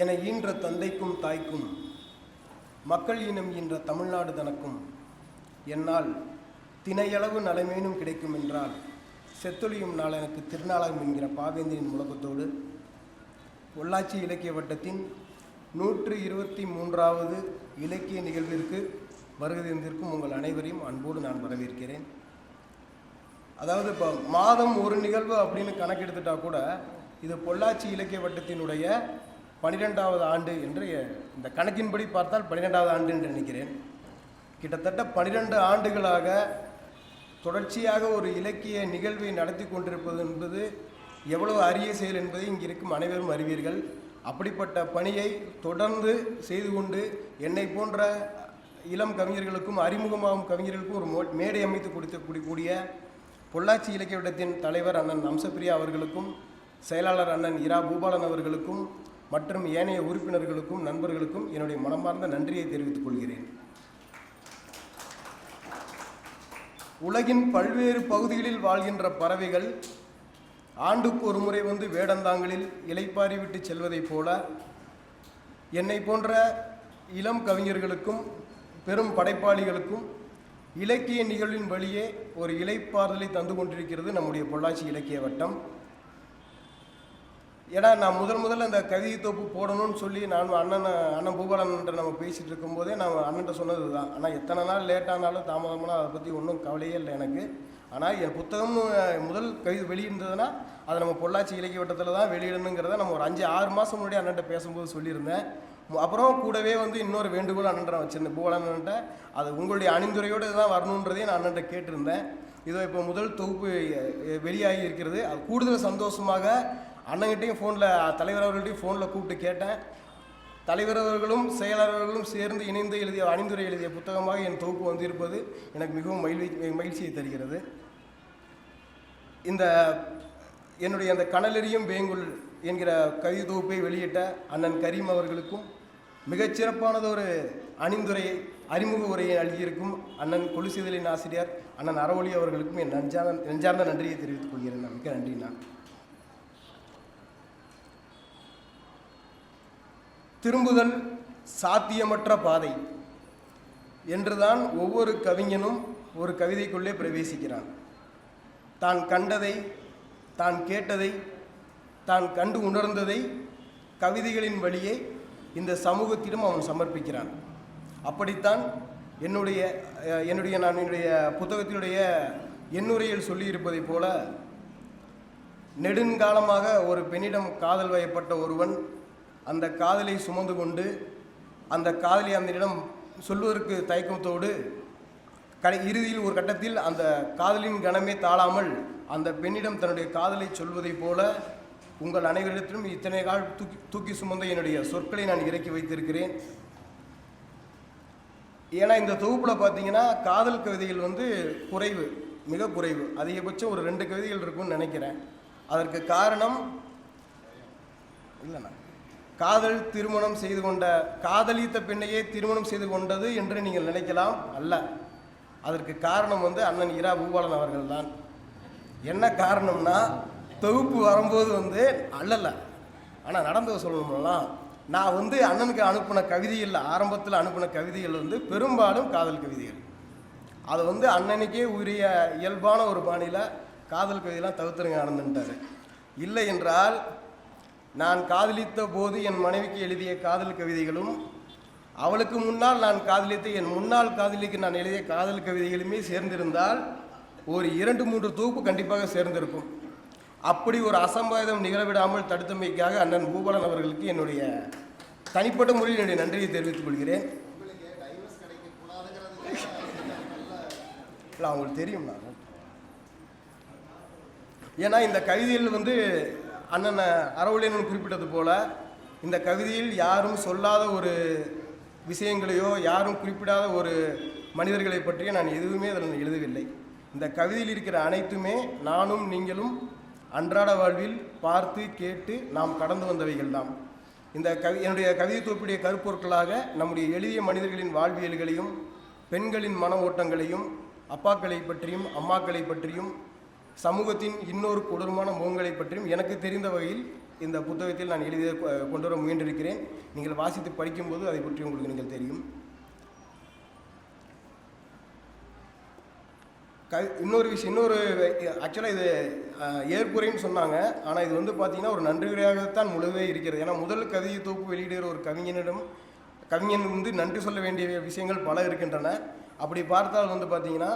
என ஈன்ற தந்தைக்கும் தாய்க்கும் மக்கள் இனம் ஈன்ற தமிழ்நாடு தனக்கும் என்னால் தினையளவு நலமேனும் கிடைக்கும் என்றால் செத்தொழியும் நாள் எனக்கு திருநாளாகும் என்கிற பாவேந்திரின் முழக்கத்தோடு பொள்ளாச்சி இலக்கிய வட்டத்தின் நூற்று இருபத்தி மூன்றாவது இலக்கிய நிகழ்விற்கு வருகை உங்கள் அனைவரையும் அன்போடு நான் வரவேற்கிறேன். அதாவது இப்போ மாதம் ஒரு நிகழ்வு அப்படின்னு கணக்கெடுத்துட்டா கூட இது பொள்ளாச்சி இலக்கிய வட்டத்தினுடைய பன்னிரெண்டாவது ஆண்டு என்று இந்த கணக்கின்படி பார்த்தால் பன்னிரெண்டாவது ஆண்டு என்று நினைக்கிறேன். கிட்டத்தட்ட பன்னிரெண்டு ஆண்டுகளாக தொடர்ச்சியாக ஒரு இலக்கிய நிகழ்வை நடத்தி கொண்டிருப்பது என்பது எவ்வளவு அரிய செயல் என்பதை இங்கே இருக்கும் அனைவரும் அறிவீர்கள். அப்படிப்பட்ட பணியை தொடர்ந்து செய்து கொண்டு என்னை போன்ற இளம் கவிஞர்களுக்கும் அறிமுகமாகும் கவிஞர்களுக்கும் ஒரு மோ- மேடை அமைத்து கொடுத்து கூடிய பொள்ளாச்சி இலக்கிய விடத்தின் தலைவர் அண்ணன் அம்சப்பிரியா அவர்களுக்கும் செயலாளர் அண்ணன் இரா பூபாலன் அவர்களுக்கும் மற்றும் ஏனைய உறுப்பினர்களுக்கும் நண்பர்களுக்கும் என்னுடைய மனமார்ந்த நன்றியை தெரிவித்துக் கொள்கிறேன். உலகின் பல்வேறு பகுதிகளில் வாழ்கின்ற பறவைகள் ஆண்டுக்கு ஒரு முறை வந்து வேடந்தாங்களில் இலைப்பாரி விட்டு செல்வதைப் போல என்னை போன்ற இளம் கவிஞர்களுக்கும் பெரும் படைப்பாளிகளுக்கும் இலக்கிய நிகழ்வின் வழியே ஒரு இலைப்பாறுதலை தந்து கொண்டிருக்கிறது நம்முடைய பொள்ளாச்சி இலக்கிய வட்டம். ஏன்னா நான் முதல் முதல்ல இந்த கவிதை தொப்பு போடணும்னு சொல்லி நான் அண்ணன் அண்ணன் பூபாலன்ட்ட நம்ம பேசிகிட்டு இருக்கும்போதே நான் அண்ணன்ட்ட சொன்னது தான் ஆனால் எத்தனை நாள் லேட்டானாலும் தாமதமானால் அதை பற்றி ஒன்றும் கவலையே இல்லை எனக்கு. ஆனால் என் புத்தகம் முதல் கவிதை வெளியிருந்ததுன்னா அதை நம்ம பொள்ளாச்சி இலக்கிய வட்டத்தில் தான் வெளியிடணுங்கிறத நம்ம ஒரு அஞ்சு ஆறு மாதம் முன்னாடி அண்ணன்ட்ட பேசும்போது சொல்லியிருந்தேன். அப்புறம் கூடவே வந்து இன்னொரு வேண்டுகோள் அண்ணன் வச்சிருந்தேன். பூபாலன்ட்ட அது உங்களுடைய அணிந்துரையோடு தான் வரணுன்றதையும் நான் அண்ணன்ட்ட கேட்டிருந்தேன். இதோ இப்போ முதல் தொகுப்பு வெளியாகி இருக்கிறது. அது கூடுதல் சந்தோஷமாக அண்ணங்கிட்டையும் ஃபோனில் தலைவர் அவர்கள்ட்டையும் ஃபோனில் கூப்பிட்டு கேட்டேன். தலைவர் அவர்களும் செயலாளர்களும் சேர்ந்து இணைந்து எழுதிய அணிந்துரை எழுதிய புத்தகமாக என் தொகுப்பு வந்திருப்பது எனக்கு மிகவும் மகிழ்ச்சி மகிழ்ச்சியை தருகிறது. இந்த என்னுடைய அந்த கனலெறியும் வேங்குல் என்கிற கவி தொகுப்பை வெளியிட்ட அண்ணன் கரீம் அவர்களுக்கும் மிகச்சிறப்பானதொரு அணிந்துரையை அறிமுக உரையை அழுகியிருக்கும் அண்ணன் கொலுசிதலின் ஆசிரியர் அண்ணன் அறவொளி அவர்களுக்கும் என் நெஞ்சார்ந்த நன்றியை தெரிவித்துக் கொள்கிறேன். மிக்க நன்றி நான் திரும்புதல் சாத்தியமற்ற பாதை என்றுதான் ஒவ்வொரு கவிஞனும் ஒரு கவிதைக்குள்ளே பிரவேசிக்கிறான். தான் கண்டதை தான் கேட்டதை தான் கண்டு உணர்ந்ததை கவிதைகளின் வழியே இந்த சமூகத்திடம் அவன் சமர்ப்பிக்கிறான். அப்படித்தான் என்னுடைய என்னுடைய நான் என்னுடைய புத்தகத்தினுடைய எண்ணுரையில் சொல்லியிருப்பதைப் போல நெடுங்காலமாக ஒரு பெண்ணிடம் காதல் வயப்பட்ட ஒருவன் அந்த காதலை சுமந்து கொண்டு அந்த காதலை அந்த சொல்வதற்கு தயக்கத்தோடு கடை இறுதியில் ஒரு கட்டத்தில் அந்த காதலின் கனமே தாழாமல் அந்த பெண்ணிடம் தன்னுடைய காதலை சொல்வதைப் போல உங்கள் அனைவரிடத்திலும் இத்தனை கால் தூக்கி தூக்கி சுமந்த என்னுடைய சொற்களை நான் இறக்கி வைத்திருக்கிறேன். ஏன்னா இந்த தொகுப்பில் பார்த்தீங்கன்னா காதல் கவிதைகள் வந்து குறைவு மிக குறைவு. அதிகபட்சம் ஒரு ரெண்டு கவிதைகள் இருக்கும்னு நினைக்கிறேன். அதற்கு காரணம் இல்லைண்ணா. காதல் திருமணம் செய்து கொண்ட காதலித்த பெண்ணையே திருமணம் செய்து கொண்டது என்று நீங்கள் நினைக்கலாம் அல்ல. அதற்கு காரணம் வந்து அண்ணன் இரா பூபாலன் அவர்கள் தான். என்ன காரணம்னா தொகுப்பு வரும்போது வந்து அல்லல்ல ஆனால் நடந்தது சொல்லணும்லாம் நான் வந்து அண்ணனுக்கு அனுப்பின கவிதைகள் ஆரம்பத்தில் அனுப்பின கவிதைகள் வந்து பெரும்பாலும் காதல் கவிதைகள். அது வந்து அண்ணனுக்கே உரிய இயல்பான ஒரு பாணியில் காதல் கவிதைலாம் தவிர்த்துருங்க ஆனந்தன்ட்டார். இல்லை என்றால் நான் காதலித்த போது என் மனைவிக்கு எழுதிய காதல் கவிதைகளும் அவளுக்கு முன்னால் நான் காதலித்த என் முன்னாள் காதலிக்கு நான் எழுதிய காதல் கவிதைகளுமே சேர்ந்திருந்தால் ஒரு இரண்டு மூன்று தொகுப்பு கண்டிப்பாக சேர்ந்திருக்கும். அப்படி ஒரு அசம்பாவிதம் நிகழவிடாமல் தடுத்தமைக்காக அண்ணன் பூபாலன் அவர்களுக்கு என்னுடைய தனிப்பட்ட முறையில் என்னுடைய நன்றியை தெரிவித்துக் கொள்கிறேன். இல்லை அவங்களுக்கு தெரியும் நான் ஏன்னா இந்த கவிதையில் வந்து அண்ணன் அறவுளியன் குறிப்பிட்டது போல இந்த கவிதையில் யாரும் சொல்லாத ஒரு விஷயங்களையோ யாரும் குறிப்பிடாத ஒரு மனிதர்களை பற்றிய நான் எதுவுமே அதில் எழுதவில்லை. இந்த கவிதையில் இருக்கிற அனைத்துமே நானும் நீங்களும் அன்றாட வாழ்வில் பார்த்து கேட்டு நாம் கடந்து வந்தவைகள் தான் இந்த கவி என்னுடைய கவிதை தொகுப்புடைய கருப்பொருட்களாக நம்முடைய எளிய மனிதர்களின் வாழ்வியல்களையும் பெண்களின் மன ஓட்டங்களையும் அப்பாக்களை பற்றியும் அம்மாக்களை பற்றியும் சமூகத்தின் இன்னொரு கொடூரமான முகங்களை பற்றியும் எனக்கு தெரிந்த வகையில் இந்த புத்தகத்தில் நான் எழுதிய கொண்டு வர முயன்றிருக்கிறேன். நீங்கள் வாசித்து படிக்கும்போது அதை பற்றி உங்களுக்கு நீங்கள் தெரியும். க இன்னொரு விஷயம் இன்னொரு ஆக்சுவலாக இது ஏற்புரைன்னு சொன்னாங்க. ஆனால் இது வந்து பார்த்தீங்கன்னா ஒரு நன்றிகளாகத்தான் முழுவே இருக்கிறது. ஏன்னா முதல் கவிதை தொகுப்பு வெளியிடுகிற ஒரு கவிஞனிடம் கவிஞன் வந்து நன்றி சொல்ல வேண்டிய விஷயங்கள் பல இருக்கின்றன. அப்படி பார்த்தால் வந்து பார்த்தீங்கன்னா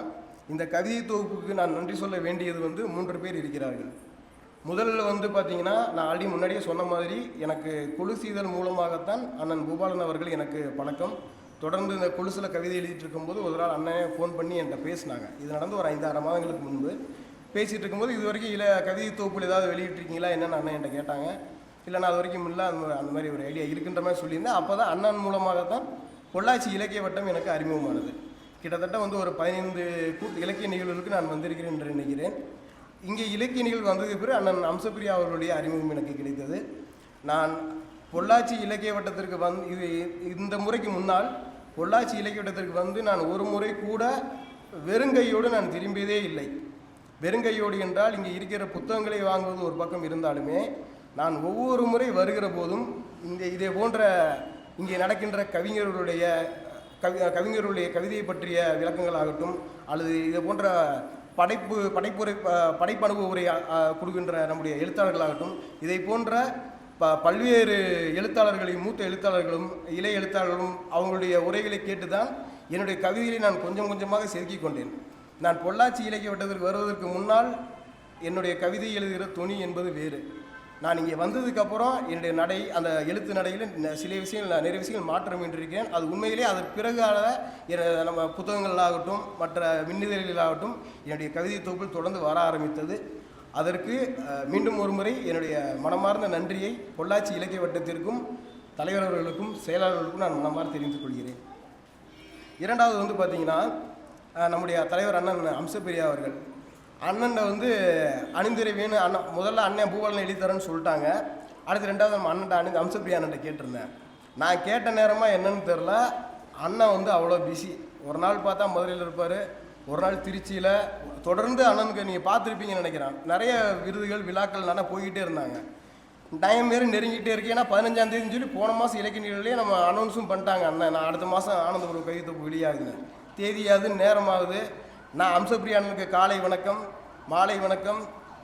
இந்த கவிதை தொகுப்புக்கு நான் நன்றி சொல்ல வேண்டியது வந்து மூன்று பேர் இருக்கிறார்கள். முதல்ல வந்து பார்த்தீங்கன்னா நான் ஆல்ரெடி முன்னாடியே சொன்ன மாதிரி எனக்கு கொலுசீதல் மூலமாகத்தான் அண்ணன் பூபாலன் அவர்கள் எனக்கு பழக்கம். தொடர்ந்து இந்த கொலுசில் கவிதை எழுதிட்டு இருக்கும்போது ஒரு நாள் அண்ணன் ஃபோன் பண்ணி என்கிட்ட பேசினாங்க. இது நடந்து ஒரு ஐந்தாறு மாதங்களுக்கு முன்பு. பேசிகிட்டு இருக்கும்போது இது வரைக்கும் இல்லை கவிதை தொகுப்பில் ஏதாவது வெளியிட்டிருக்கீங்களா என்னென்னு அண்ணன் என்கிட்ட கேட்டாங்க. இல்லை நான் அது வரைக்கும் இல்லை அந்த அந்த மாதிரி ஒரு ஐடியா இருக்குன்ற மாதிரி சொல்லியிருந்தேன். அப்போ தான் அண்ணன் மூலமாகத்தான் பொள்ளாச்சி இலக்கிய வட்டம் எனக்கு அறிமுகமானது. கிட்டத்தட்ட வந்து ஒரு பதினைந்து கூட்டு இலக்கிய நிகழ்வுகளுக்கு நான் வந்திருக்கிறேன் என்று நினைக்கிறேன். இங்கே இலக்கிய நிகழ்வு வந்ததுக்கு பிறகு அண்ணன் அம்சப்பிரியா அவர்களுடைய அறிமுகம் எனக்கு கிடைத்தது. நான் பொள்ளாச்சி இலக்கிய வட்டத்திற்கு வந்து இது இந்த முறைக்கு முன்னால் பொள்ளாச்சி இலக்கிய வட்டத்திற்கு வந்து நான் ஒரு முறை கூட வெறுங்கையோடு நான் திரும்பியதே இல்லை. வெறுங்கையோடு என்றால் இங்கே இருக்கிற புத்தகங்களை வாங்குவது ஒரு பக்கம் இருந்தாலுமே நான் ஒவ்வொரு முறை வருகிற போதும் இந்த இதே போன்ற இங்கே நடக்கின்ற கவிஞர்களுடைய கவி கவிஞர்களுடைய கவிதையை பற்றிய விளக்கங்களாகட்டும் அல்லது இது போன்ற படைப்பு படைப்புரை ப- படைப்பனுபவ உரை கொடுக்கின்ற நம்முடைய எழுத்தாளர்களாகட்டும் இதை போன்ற ப பல்வேறு எழுத்தாளர்களையும் மூத்த எழுத்தாளர்களும் இளைய எழுத்தாளர்களும் அவங்களுடைய உரைகளை கேட்டு தான் என்னுடைய கவிதைகளை நான் கொஞ்சம் கொஞ்சமாக செதுக்கிக் கொண்டேன். நான் பொள்ளாச்சி இலக்கிய வட்டத்திற்கு வருவதற்கு முன்னால் என்னுடைய கவிதை எழுதுகிற துணி என்பது வேறு. நான் இங்கே வந்ததுக்கப்புறம் என்னுடைய நடை அந்த எழுத்து நடையில் சில விஷயங்கள் நான் நிறைய விஷயங்கள் மாற்றம் என்றிருக்கேன் அது உண்மையிலே அதற்கு பிறகால நம்ம புத்தகங்களாகட்டும் மற்ற மின்னிதழ்களாகட்டும் என்னுடைய கவிதை தொகுப்பில் தொடர்ந்து வர ஆரம்பித்தது. அதற்கு மீண்டும் ஒரு முறை என்னுடைய மனமார்ந்த நன்றியை பொள்ளாச்சி இலக்கிய வட்டத்திற்கும் தலைவர் அவர்களுக்கும் செயலாளர்களுக்கும் நான் மனமார்ந்த தெரிந்து கொள்கிறேன். இரண்டாவது வந்து பார்த்தீங்கன்னா நம்முடைய தலைவர் அண்ணன் அம்சப்பிரியா அவர்கள். அண்ணன் வந்து அணிந்துரை வேணும் அண்ணன் முதல்ல அண்ணன் பூவலன் எழுதி தரேன்னு சொல்லிட்டாங்க. அடுத்து ரெண்டாவது நம்ம அண்ணன் அணிந்து அம்சப்பிரியா அண்ணன் கேட்டிருந்தேன். நான் கேட்ட நேரமாக என்னன்னு தெரில அண்ணன் வந்து அவ்வளோ பிஸி ஒரு நாள் பார்த்தா மதுரையில் இருப்பார். ஒரு நாள் திருச்சியில். தொடர்ந்து அண்ணனுக்கு நீங்கள் பார்த்துருப்பீங்கன்னு நினைக்கிறேன். நிறைய விருதுகள் விழாக்கள் நல்லா போய்கிட்டே இருந்தாங்க. டைம் மாரி நெருங்கிட்டே இருக்கு. ஏன்னா பதினஞ்சாந்தேதின்னு சொல்லி போன மாதம் இலக்கிய நிகழ்ச்சியே நம்ம அனௌன்ஸும் பண்ணிட்டாங்க அண்ணன். நான் அடுத்த மாதம் ஆனந்தபுரம் கவிதை வெளியாகுதுன்னு தேதியாவது நேரமாகுது. நான் அம்சப்பிரியா அண்ணனுக்கு காலை வணக்கம் மாலை வணக்கம்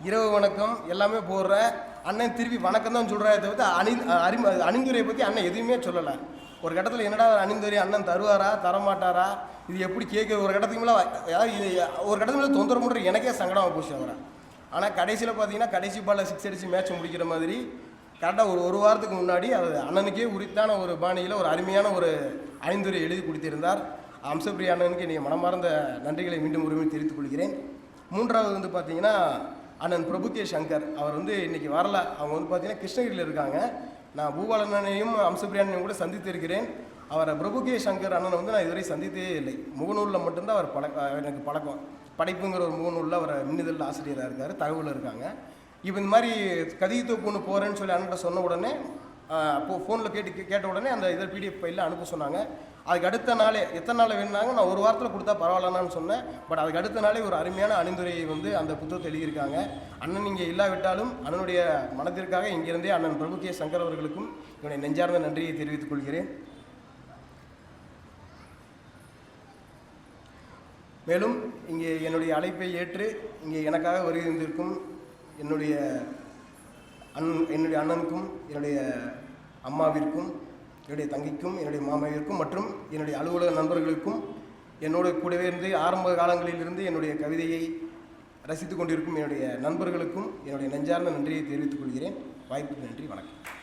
இரவு வணக்கம் எல்லாமே போடுறேன் அண்ணன் திருப்பி வணக்கம் தான் சொல்கிறாரே தவிர்த்து அணி அறிம அணிந்துரையை பற்றி அண்ணன் எதுவுமே சொல்லலை. ஒரு கட்டத்தில் என்னடா அணிந்துரை அண்ணன் தருவாரா தரமாட்டாரா இது எப்படி கேட்க ஒரு கட்டத்துக்கு மேலே அதாவது இது ஒரு கட்டத்துக்கு மேலே தொந்தரவு பண்ணுற எனக்கே சங்கடமாக போச்சு அவரை. ஆனால் கடைசியில் பார்த்தீங்கன்னா கடைசி பாலில் சிக்ஸ் அடித்து மேட்ச் முடிக்கிற மாதிரி கரெக்டாக ஒரு ஒரு வாரத்துக்கு முன்னாடி அது அண்ணனுக்கே உரித்தான ஒரு பாணியில் ஒரு அருமையான ஒரு அணிந்துரை எழுதி கொடுத்திருந்தார். அம்சப்பிரியா அண்ணனுக்கு என்னுடைய மனமார்ந்த நன்றிகளை மீண்டும் ஒருமே தெரிவித்துக் கொள்கிறேன். மூன்றாவது வந்து பார்த்தீங்கன்னா அண்ணன் பிரபு கே சங்கர். அவர் வந்து இன்றைக்கி வரல. அவங்க வந்து பார்த்தீங்கன்னா கிருஷ்ணகிரியில் இருக்காங்க. நான் பூபாலண்ணனையும் அம்சப்பிரியாண்ணையும் கூட சந்தித்து இருக்கிறேன். அவரை பிரபு கே சங்கர் அண்ணனை வந்து நான் இதுவரை சந்தித்தே இல்லை. முகநூலில் மட்டும்தான் அவர் பழ எனக்கு பழக்கம். படைப்புங்கிற ஒரு முகநூலில் அவர் மின்னிதழில் ஆசிரியராக இருக்கார் தகவல் இருக்காங்க. இப்போ இந்த மாதிரி கதிகை தொகுப்பு ஒன்று போகிறேன்னு சொல்லி அண்ணன் சொன்ன உடனே அப்போது ஃபோனில் கேட்டு கேட்ட உடனே அந்த இதை பிடிஎஃப் ஃபைலில் அனுப்ப சொன்னாங்க. அதுக்கு அடுத்த நாளே எத்தனை நாள் வேணுனாங்க நான் ஒரு வாரத்தில் கொடுத்தா பரவாயில்லன்னு சொன்னேன். பட் அதுக்கு அடுத்த நாளே ஒரு அருமையான அணிந்துரையை வந்து அந்த புத்தகத்தை எழுதியிருக்காங்க. அண்ணன் இங்கே இல்லாவிட்டாலும் அண்ணனுடைய மனதிற்காக இங்கிருந்தே அண்ணன் பிரபு கே சங்கர் அவர்களுக்கும் என்னுடைய நெஞ்சார்ந்த நன்றியை தெரிவித்துக் கொள்கிறேன். மேலும் இங்கே என்னுடைய அழைப்பை ஏற்று இங்கே எனக்காக வருகின்றிருக்கும் என்னுடைய அண் என்னுடைய அண்ணனுக்கும் என்னுடைய அம்மாவிற்கும் என்னுடைய தங்கைக்கும் என்னுடைய மாமாவிற்கும் மற்றும் என்னுடைய அலுவலக நண்பர்களுக்கும் என்னோட கூடவே இருந்து ஆரம்ப காலங்களிலிருந்து என்னுடைய கவிதையை ரசித்து கொண்டிருக்கும் என்னுடைய நண்பர்களுக்கும் என்னுடைய நெஞ்சார்ந்த நன்றியை தெரிவித்துக் கொள்கிறேன். வாய்ப்புக்கு நன்றி வணக்கம்.